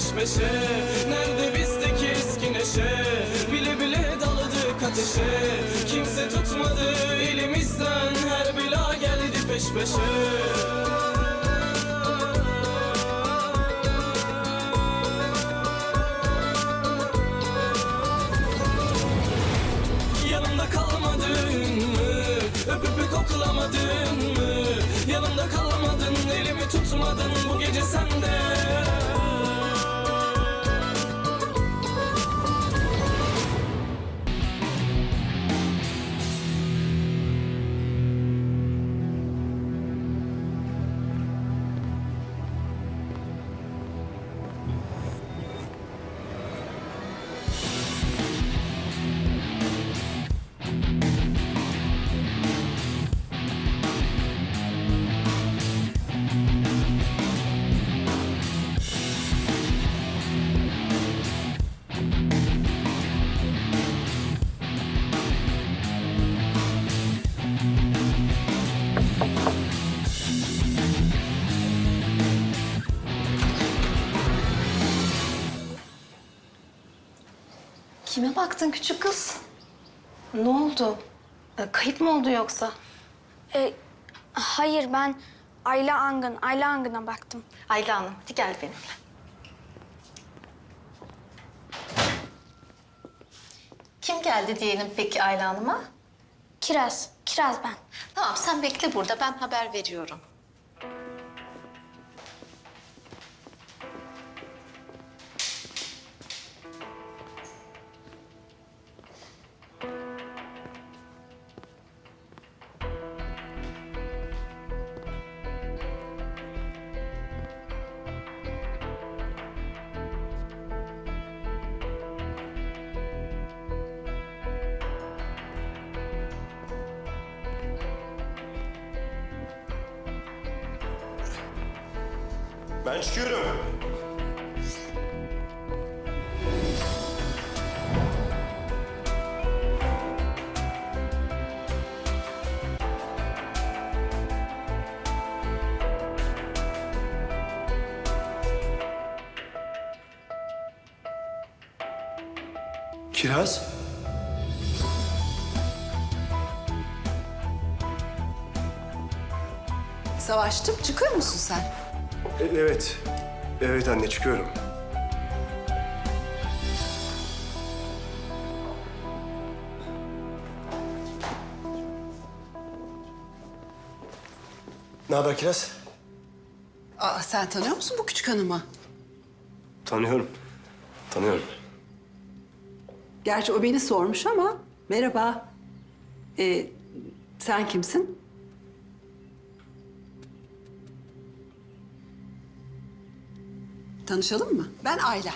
geldi peş peşe Nerede bizdeki eski neşe? Bile bile daladık ateşe. Kimse tutmadı elimizden. Her bela geldi peş peşe. Yanımda kalmadın mı? Öpüp koklamadın mı? Yanımda kalamadın, elimi tutmadın. Bu gece sende Kime baktın küçük kız? Ne oldu? E, kayıp mı oldu yoksa? E, hayır ben Ayla Angın, Ayla Angın'a baktım. Ayla Hanım, hadi gel benimle. Kim geldi diyelim peki Ayla Hanım'a? Kiraz, Kiraz ben. Tamam sen bekle burada ben haber veriyorum. Ben çıkıyorum. Kiraz? Savaştım. Çıkıyor musun sen? E- evet. Evet anne çıkıyorum. Ne haber Kiraz? Aa, sen tanıyor musun bu küçük hanımı? Tanıyorum. Tanıyorum. Gerçi o beni sormuş ama merhaba. Ee, sen kimsin? Tanışalım mı? Ben Ayla.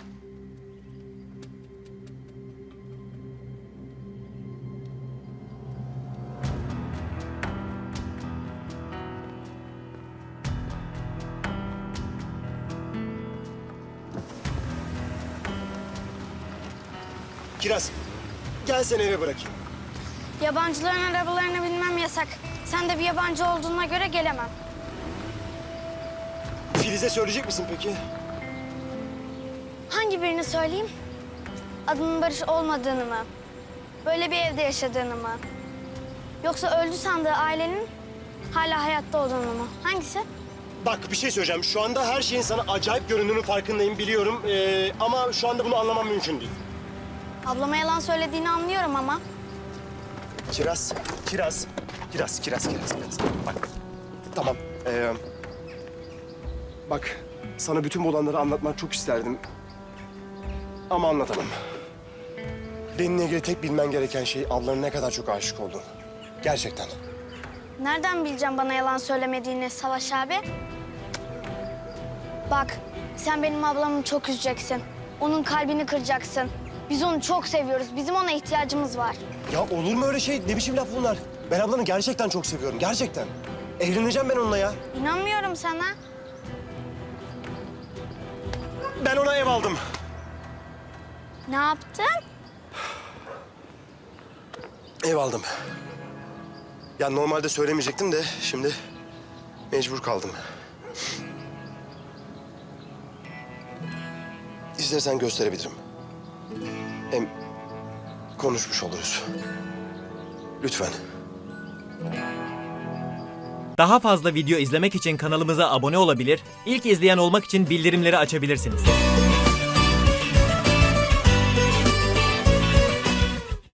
Kiraz, gel seni eve bırakayım. Yabancıların arabalarına binmem yasak. Sen de bir yabancı olduğuna göre gelemem. Filiz'e söyleyecek misin peki? Hangi birini söyleyeyim? Adının Barış olmadığını mı? Böyle bir evde yaşadığını mı? Yoksa öldü sandığı ailenin hala hayatta olduğunu mu? Hangisi? Bak bir şey söyleyeceğim. Şu anda her şeyin sana acayip göründüğünün farkındayım biliyorum. Ee, ama şu anda bunu anlamam mümkün değil. Ablama yalan söylediğini anlıyorum ama. Kiraz, kiraz, kiraz, kiraz, kiraz, kiraz. Bak, tamam. Ee, bak, sana bütün bu olanları anlatmak çok isterdim. Ama anlatamam. Benimle ilgili tek bilmen gereken şey ablanın ne kadar çok aşık olduğunu. Gerçekten. Nereden bileceğim bana yalan söylemediğini Savaş abi? Bak, sen benim ablamı çok üzeceksin. Onun kalbini kıracaksın. Biz onu çok seviyoruz. Bizim ona ihtiyacımız var. Ya olur mu öyle şey? Ne biçim laf bunlar? Ben ablanı gerçekten çok seviyorum. Gerçekten. Evleneceğim ben onunla ya. İnanmıyorum sana. Ben ona ev aldım. Ne yaptın? Ev aldım. Ya normalde söylemeyecektim de şimdi mecbur kaldım. İstersen gösterebilirim. Hem konuşmuş oluruz. Lütfen. Daha fazla video izlemek için kanalımıza abone olabilir, ilk izleyen olmak için bildirimleri açabilirsiniz.